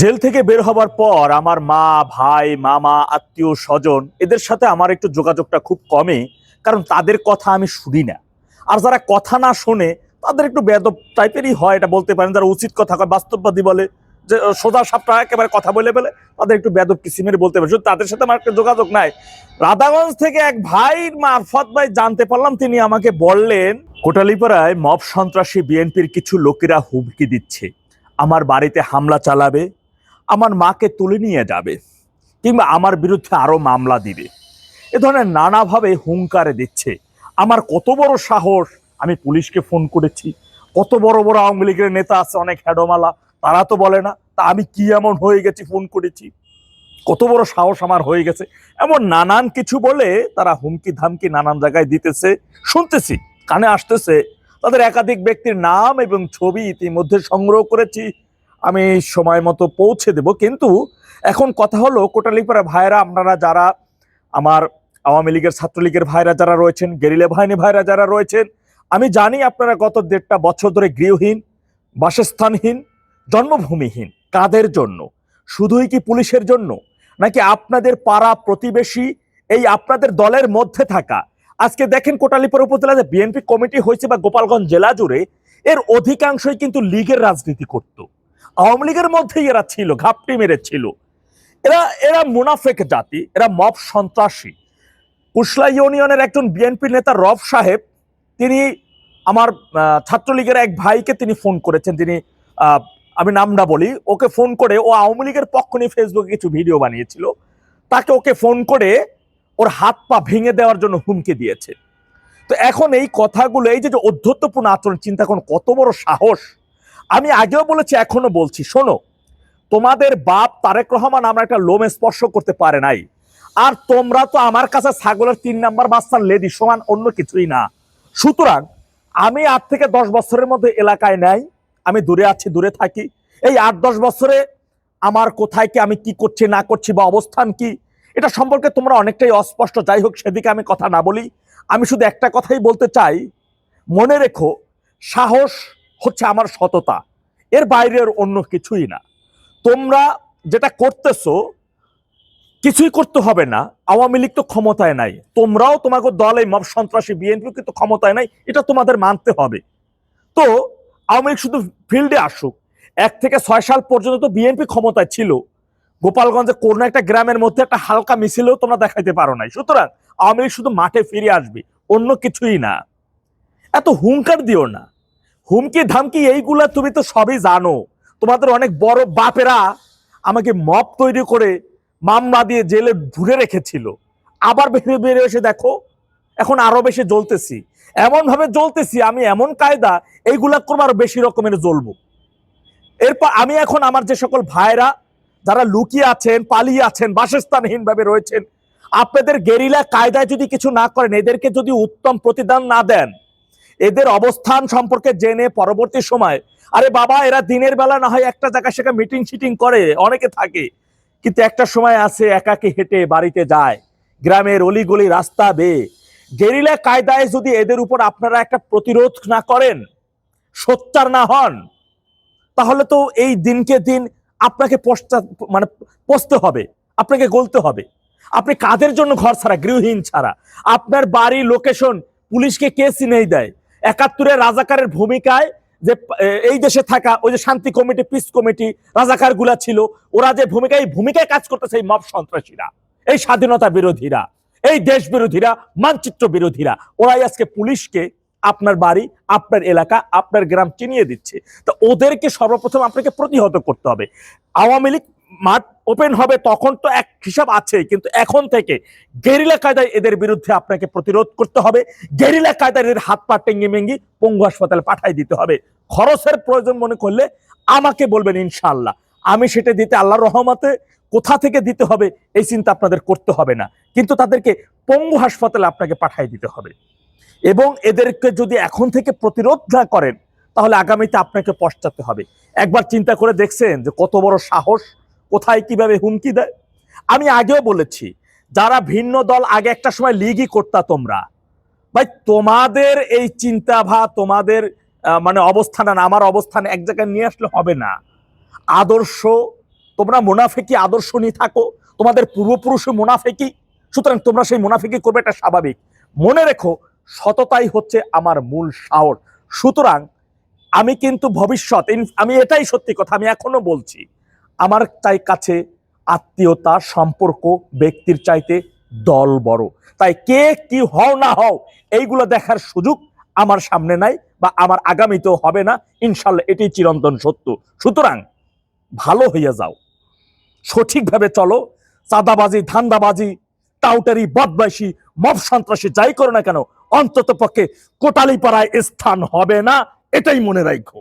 Jail থেকে বের হবার পর আমার মা, ভাই, মামা, আত্মীয়, স্বজন এদের সাথে আমার একটু যোগাযোগটা খুব কমে, কারণ তাদের কথা আমি শুনি না। আর যারা কথা না শোনে, তাদের একটু বেদব টাইপেরই হয়, এটা বলতে পারেন। যারা উচিত কথা কয়, বাস্তববাদী বলে, যে সোজা সাপটা একেবারে কথা বলে বলে তাদের একটু বেদব কিসিমের বলতে পারে শুধু তাদের সাথে আমার একটা যোগাযোগ নাই। রাধাগঞ্জ থেকে এক ভাইয়ের মারফত ভাই জানতে পারলাম, তিনি আমাকে বললেন, কোটালীপাড়ায় মব সন্ত্রাসী বিএনপির কিছু লোকেরা হুমকি দিচ্ছে। আমার বাড়িতে হামলা চালাবে আমার মাকে তুলে নিয়ে যাবে কিংবা আমার বিরুদ্ধে আরও মামলা দিবে। এ ধরনের নানাভাবে হুঙ্কারে দিচ্ছে। আমার কত বড় সাহস, আমি পুলিশকে ফোন করেছি। কত বড় বড় আওয়ামী লীগের নেতা আছে, অনেক হ্যাডোমালা তারা তো বলে না, তা আমি কি এমন হয়ে গেছি, ফোন করেছি। কত বড় সাহস আমার হয়ে গেছে। এমন নানান কিছু বলে তারা হুমকি ধামকি নানান জায়গায় দিতেছে, শুনতেছি, কানে আসতেছে। তাদের একাধিক ব্যক্তির নাম এবং ছবি ইতিমধ্যে সংগ্রহ করেছি। আমি সময় মতো পৌঁছে দেব। কিন্তু এখন কথা হলো, কোটালীপাড়া ভাইরা আপনারা যারা আমার আওয়ামী লীগের ছাত্রলীগের ভাইরা যারা রয়েছেন, গেরিলা বাহিনী ভাইরা যারা রয়েছেন, আমি জানি আপনারা গত দেড়টা বছর ধরে গৃহহীন, বাসস্থানহীন, জন্মভূমিহীন। কাদের জন্য? শুধুই কি পুলিশের জন্য? নাকি আপনাদের পাড়া প্রতিবেশী এই আপনাদের দলের মধ্যে থাকা? আজকে দেখেন কোটালীপাড়া উপজেলাতে বিএনপি কমিটি হয়েছে বা গোপালগঞ্জ জেলা জুড়ে, এর অধিকাংশই কিন্তু লীগের রাজনীতি করত। আওয়ামী লীগের মধ্যেই এরা ছিল, ঘাপটি মেরেছিল। এরা এরা মুনাফেক জাতি, এরা মব সন্ত্রাসী। কুশলা ইউনিয়নের একজন বিএনপি নেতা রব সাহেব, তিনি আমার ছাত্রলীগের এক ভাইকে তিনি ফোন করেছেন। তিনি আমি নামটা বলি, ওকে ফোন করে ও আওয়ামী লীগের পক্ষ নিয়ে ফেসবুকে কিছু ভিডিও বানিয়েছিল। তাকে ওকে ফোন করে ওর হাত পা ভেঙে দেওয়ার জন্য হুমকি দিয়েছে। তো এখন এই কথাগুলো, এই যে অধ্যত্বপূর্ণ আচরণ, চিন্তা করুন, কত বড় সাহস। আমি আগেও বলেছি এখনও বলছি। শোনো, তোমাদের বাপ তারেক রহমান আমরা একটা লোম স্পর্শ করতে পারে নাই। আর তোমরা তো আমার কাছে ছাগলের তিন নাম্বার বাচ্চার লেডি সমান অন্য কিছুই না। সুতরাং আমি আট থেকে দশ বছরের মধ্যে এলাকায় নাই, আমি দূরে আছি, দূরে থাকি। এই আট দশ বছরে আমার কোথায় কি আমি কি করছি, না করছি বা অবস্থান কি, এটা সম্পর্কে তোমরা অনেকটাই অস্পষ্ট। যাই হোক, সেদিকে আমি কথা না বলি। আমি শুধু একটা কথাই বলতে চাই। মনে রেখো, সাহস হচ্ছে আমার সততা। এর বাইরের অন্য কিছুই না। তোমরা যেটা করতেছো, কিছুই করতে হবে না। আওয়ামী লীগ তো ক্ষমতায় নাই। তোমরাও তোমাকে দলে মব সন্ত্রাসী বিএনপি কিন্তু ক্ষমতায় নাই। এটা তোমাদের মানতে হবে। তো আওয়ামী লীগ শুধু ফিল্ডে আসুক। এক থেকে ছয় সাল পর্যন্ত তো বিএনপি ক্ষমতায় ছিল। গোপালগঞ্জে কোনো একটা গ্রামের মধ্যে একটা হালকা মিছিলেও তোমরা দেখাইতে পারো নাই। সুতরাং আওয়ামী লীগ শুধু মাঠে ফিরে আসবে। অন্য কিছুই না। এত হুঙ্কার দিও না। হুমকি ধামকি এইগুলা তুমি তো সবই জানো। তোমাদের অনেক বড় বাপেরা আমাকে মপ তৈরি করে মামলা দিয়ে জেলে ঘুরে রেখেছিল। আবার বেরিয়ে বেরিয়ে এসে দেখো, এখন আরও বেশি জ্বলতেছি। এমন ভাবে জ্বলতেছি আমি এমন কায়দা, এইগুলা করব আরও বেশি রকমের জ্বলবো। এরপর আমি এখন আমার যে সকল ভাইরা যারা লুকিয়ে আছেন, পালিয়ে আছেন, বাসস্থানহীন ভাবে রয়েছেন, আপনাদের গেরিলা কায়দায় যদি কিছু না করেন, এদেরকে যদি উত্তম প্রতিদান না দেন এদের অবস্থান সম্পর্কে জেনে পরবর্তী সময়, আরে বাবা, এরা দিনের বেলা না হয় একটা জায়গায় সেখানে মিটিং শিটিং করে, অনেকে থাকে। কিন্তু একটা সময় আছে, একাকে হেঁটে বাড়িতে যায়, গ্রামের অলিগলি রাস্তা বেয়ে। গেরিলা কায়দায় যদি এদের উপর আপনারা একটা প্রতিরোধ না করেন, সোচ্চার না হন, তাহলে তো এই দিনকে দিন আপনাকে পশ্চা মানে পচতে হবে, আপনাকে গলতে হবে। আপনি কাদের জন্য ঘর ছাড়া, গৃহহীন ছাড়া? আপনার বাড়ি লোকেশন পুলিশকে কে চিনেই দেয়? একাত্তরের রাজাকারের ভূমিকায় যে এই দেশে থাকা ওই যে শান্তি কমিটি পিস কমিটি রাজাকারগুলা ছিল, ওরা যে ভূমিকায় এই ভূমিকায় কাজ করতেছে এই মব সন্ত্রাসীরা, এই স্বাধীনতা বিরোধীরা, এই দেশ বিরোধীরা, মানচিত্র বিরোধীরা, ওরাই আজকে পুলিশকে আপনার বাড়ি, আপনার এলাকা, আপনার গ্রাম চিনিয়ে দিচ্ছে। তো ওদেরকে সর্বপ্রথম আপনাকে প্রতিহত করতে হবে। আওয়ামী লীগ মাঠ ওপেন হবে তখন তো এক হিসাব আছে কিন্তু এখন থেকে গেরিলা কায়দায় এদের বিরুদ্ধে আপনাকে প্রতিরোধ করতে হবে। গেরিলা কায়দায় এদের হাত পা টেঙ্গি মেঙ্গি পঙ্গু হাসপাতালে পাঠাই দিতে হবে। খরচের প্রয়োজন মনে করলে আমাকে বলবেন ইনশাল্লাহ আমি সেটা দিতে আল্লাহর রহমতে কোথা থেকে দিতে হবে এই চিন্তা আপনাদের করতে হবে না। কিন্তু তাদেরকে পঙ্গু হাসপাতালে আপনাকে পাঠাই দিতে হবে। এবং এদেরকে যদি এখন থেকে প্রতিরোধ না করেন, তাহলে আগামীতে আপনাকে পশ্চাতে হবে। একবার চিন্তা করে দেখছেন যে কত বড় সাহস কোথায় কীভাবে হুমকি দেয়? আমি আগেও বলেছি, যারা ভিন্ন দল আগে একটা সময় লিগই করতা তোমরা। ভাই, তোমাদের এই চিন্তা ভা তোমাদের মানে অবস্থান আমার অবস্থান এক জায়গায় নিয়ে আসলে হবে না। আদর্শ, তোমরা মুনাফেকি আদর্শ নিয়ে থাকো, তোমাদের পূর্বপুরুষও মুনাফেকি, সুতরাং তোমরা সেই মুনাফেকি করবে এটা স্বাভাবিক। মনে রেখো, সততাই হচ্ছে আমার মূল সাহস। সুতরাং আমি কিন্তু ভবিষ্যৎ, আমি এটাই সত্যি কথা, আমি এখনও বলছি। আমার তাই কাছে আত্মীয়তা, সম্পর্ক, ব্যক্তির চাইতে দল বড়। তাই কে কি হও না হও, এইগুলো দেখার সুযোগ আমার সামনে নাই বা আমার আগামীতেও হবে না। ইনশাল্লাহ এটি চিরন্তন সত্য। সুতরাং ভালো হইয়া যাও। সঠিকভাবে চলো। চাঁদাবাজি, ধান্দাবাজি, টাউটারি, বদমাইশি, মব সন্ত্রাসী যাই করো না কেন অন্তত পক্ষে কোটালি পাড়ায় স্থান হবে না, এটাই মনে রাখো।